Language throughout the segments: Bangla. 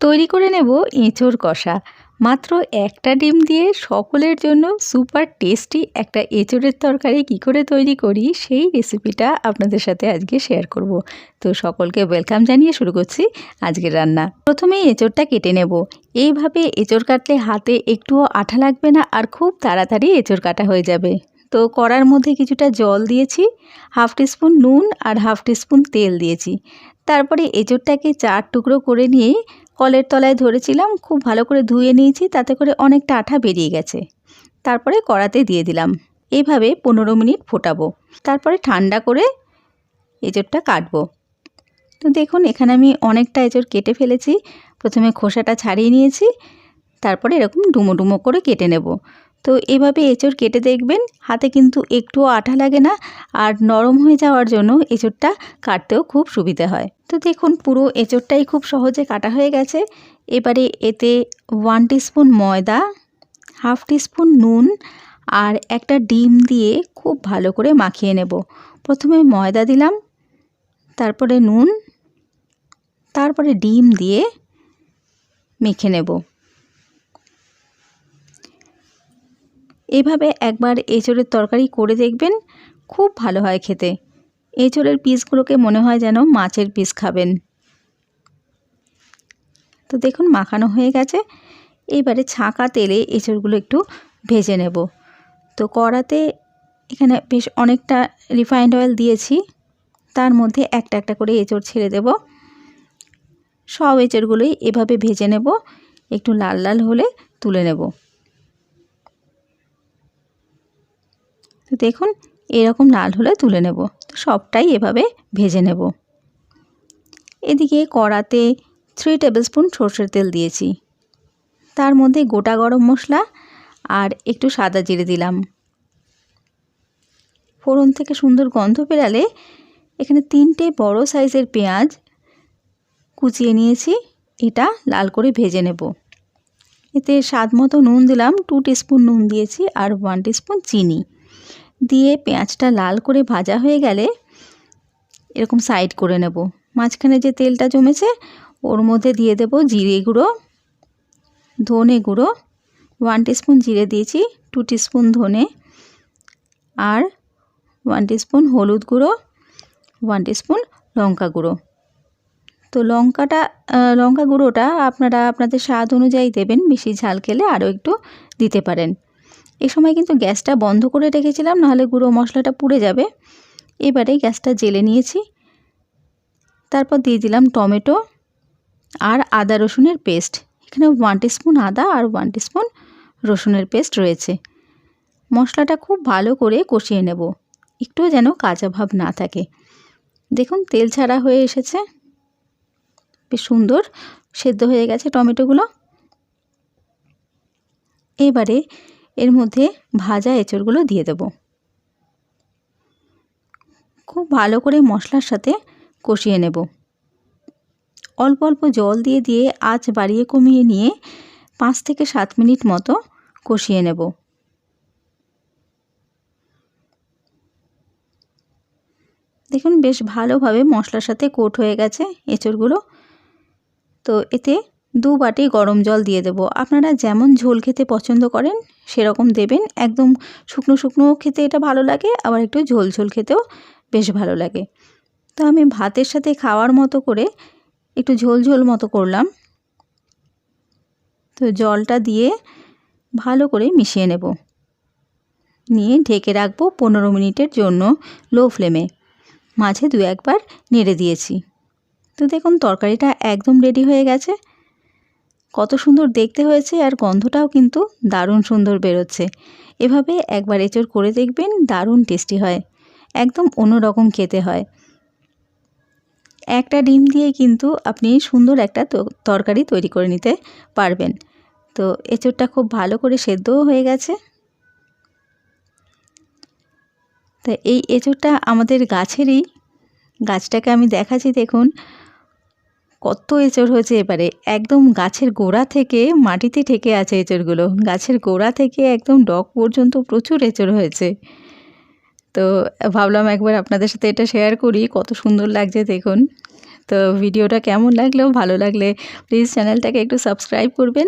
তৈরি করে নেব এঁচোড় কষা। মাত্র একটা ডিম দিয়ে সকলের জন্য সুপার টেস্টি একটা এঁচোড়ের তরকারি কি করে তৈরি করি সেই রেসিপিটা আপনাদের সাথে আজকে শেয়ার করব। তো সকলকে ওয়েলকাম জানিয়ে শুরু করছি আজকের রান্না। প্রথমেই এঁচোড়টা কেটে নেব। এইভাবে এঁচোড় কাটলে হাতে একটুও আঠা লাগবে না আর খুব তাড়াতাড়ি এঁচোড় কাটা হয়ে যাবে। তো কড়ার মধ্যে কিছুটা জল দিয়েছি হাফ টিস্পুন নুন আর হাফ টিস্পুন তেল দিয়েছি। তারপরে এঁচোড়টাকে চার টুকরো করে নিয়ে কলের তলায় ধরেছিলাম, খুব ভালো করে ধুয়ে নিয়েছি, তাতে করে অনেকটা আঠা বেরিয়ে গেছে। তারপরে কড়াতে দিয়ে দিলাম। এইভাবে পনেরো মিনিট ফোটাবো। তারপরে ঠান্ডা করে এঁচোড়টা কাটবো। তো দেখুন, এখানে আমি অনেকটা এঁচোড় কেটে ফেলেছি। প্রথমে খোসাটা ছাড়িয়ে নিয়েছি, তারপরে এরকম ডুমো ডুমো করে কেটে নেব। তো এভাবে এঁচোড় কেটে দেখবেন, হাতে কিন্তু একটুও আঠা লাগে না, আর নরম হয়ে যাওয়ার জন্য এঁচোড়টা কাটতেও খুব সুবিধা হয়। তো দেখুন, পুরো এঁচোড়টাই খুব সহজে কাটা হয়ে গেছে। এবারে এতে ওয়ান টিস্পুন ময়দা হাফ টিস্পুন নুন আর একটা ডিম দিয়ে খুব ভালো করে মাখিয়ে নেব। প্রথমে ময়দা দিলাম, তারপরে নুন, তারপরে ডিম দিয়ে মেখে নেব। এভাবে একবার এঁচড়ের তরকারি করে দেখবেন, খুব ভালো হয় খেতে। এঁচড়ের পিসগুলোকে মনে হয় যেন মাছের পিস খাবেন। তো দেখুন, মাখানো হয়ে গেছে। এইবারে ছাঁকা তেলে এঁচড়গুলো একটু ভেজে নেব। তো কড়াতে এখানে বেশ অনেকটা রিফাইন্ড অয়েল দিয়েছি। তার মধ্যে একটা একটা করে এঁচড় ছেড়ে দেব। সব এঁচড়গুলোই এভাবে ভেজে নেব। একটু লাল লাল হলে তুলে নেব। তো দেখুন এরকম লাল হলে তুলে নেব। তো সবটাই এভাবে ভেজে নেব। এদিকে কড়াতে থ্রি টেবিলস্পুন সর্ষের তেল দিয়েছি। তার মধ্যে গোটা গরম মশলা আর একটু সাদা জিরে দিলাম। ফোড়ন থেকে সুন্দর গন্ধ বেরালে এখানে তিনটে বড় সাইজের পেঁয়াজ কুচিয়ে নিয়েছি। এটা লাল করে ভেজে নেব। এতে স্বাদ মতো নুন দিলাম। টু টিস্পুন নুন দিয়েছি আর ওয়ান টিস্পুন চিনি। দিয়ে পেঁয়াজটা লাল করে ভাজা হয়ে গেলে এরকম সাইড করে নেব। মাঝখানে যে তেলটা জমেছে, ওর মধ্যে দিয়ে দেব জিরে গুঁড়ো, ধনে গুঁড়ো ওয়ান টিস্পুন জিরে দিয়েছি টু টিস্পুন ধনে আর ওয়ান টিস্পুন হলুদ গুঁড়ো ওয়ান টিস্পুন লঙ্কা গুঁড়ো। তো লঙ্কাটা লঙ্কা গুঁড়োটা আপনারা, আপনাদের স্বাদ অনুযায়ী দেবেন, বেশি ঝাল খেলে আরও একটু দিতে পারেন। এ সময় কিন্তু গ্যাসটা বন্ধ করে রেখেছিলাম, নাহলে গুঁড়ো মশলাটা পুড়ে যাবে। এবারে গ্যাসটা জেলে নিয়েছি। তারপর দিয়ে দিলাম টমেটো আর আদা রসুনের পেস্ট। এখানে ওয়ান স্পুন আদা আর ওয়ান স্পুন রসুনের পেস্ট রয়েছে। মশলাটা খুব ভালো করে কষিয়ে নেব, একটুও যেন কাঁচা ভাব না থাকে। দেখুন, তেল ছাড়া হয়ে এসেছে। বেশ সুন্দর সেদ্ধ হয়ে গেছে টমেটোগুলো। এবারে এর মধ্যে ভাজা এঁচড়গুলো দিয়ে দেব। খুব ভালো করে মশলার সাথে কষিয়ে নেব। অল্প অল্প জল দিয়ে দিয়ে আঁচ বাড়িয়ে কমিয়ে নিয়ে পাঁচ থেকে সাত মিনিট মতো কষিয়ে নেব। দেখুন, বেশ ভালোভাবে মশলার সাথে কোট হয়ে গেছে এঁচড়গুলো। তো এতে দু বাটি গরম জল দিয়ে দেবো। আপনারা যেমন ঝোল খেতে পছন্দ করেন, সেরকম দেবেন। একদম শুকনো শুকনো খেতে এটা ভালো লাগে, আবার একটু ঝোল ঝোল খেতেও বেশ ভালো লাগে। তো আমি ভাতের সাথে খাওয়ার মতো করে একটু ঝোল ঝোল মতো করলাম। তো জলটা দিয়ে ভালো করে মিশিয়ে নেব। নিয়ে ঢেকে রাখব পনেরো মিনিটের জন্য লো ফ্লেমে। মাঝে দু একবার নেড়ে দিয়েছি। তো দেখুন, তরকারিটা একদম রেডি হয়ে গেছে। কত সুন্দর দেখতে হয়েছে আর গন্ধটাও কিন্তু দারুণ সুন্দর বেরোচ্ছে। এভাবে একবার এঁচড় করে দেখবেন দারুণ টেস্টি হয়, একদম অন্যরকম খেতে হয়। একটা ডিম দিয়ে কিন্তু আপনি সুন্দর একটা তরকারি তৈরি করে নিতে পারবেন। তো এঁচড়টা খুব ভালো করে সেদ্ধও হয়ে গেছে। তা এই এঁচড়টা আমাদের গাছেরই, গাছটাকে আমি দেখাচ্ছি দেখুন। কত এঁচড় হয়েছে এবারে। একদম গাছের গোড়া থেকে মাটিতে ঠেকে আছে এঁচড়গুলো। গাছের গোড়া থেকে একদম ডগ পর্যন্ত প্রচুর এঁচড় হয়েছে। তো, ভাবলাম একবার আপনাদের সাথে এটা শেয়ার করি। কত সুন্দর লাগছে দেখুন। তো ভিডিওটা কেমন লাগল? ভালো লাগলে প্লিজ চ্যানেলটাকে একটু সাবস্ক্রাইব করবেন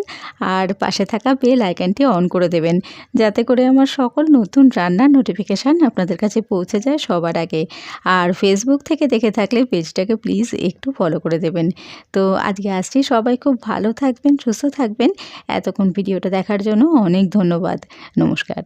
আর পাশে থাকা বেল আইকনটি অন করে দেবেন, যাতে করে আমার সকল নতুন রান্নার নোটিফিকেশান আপনাদের কাছে পৌঁছে যায় সবার আগে। আর ফেসবুক থেকে দেখে থাকলে পেজটাকে প্লিজ একটু ফলো করে দেবেন। তো আজকে আসছি সবাই খুব ভালো থাকবেন, সুস্থ থাকবেন। এতক্ষণ ভিডিওটা দেখার জন্য অনেক ধন্যবাদ। নমস্কার।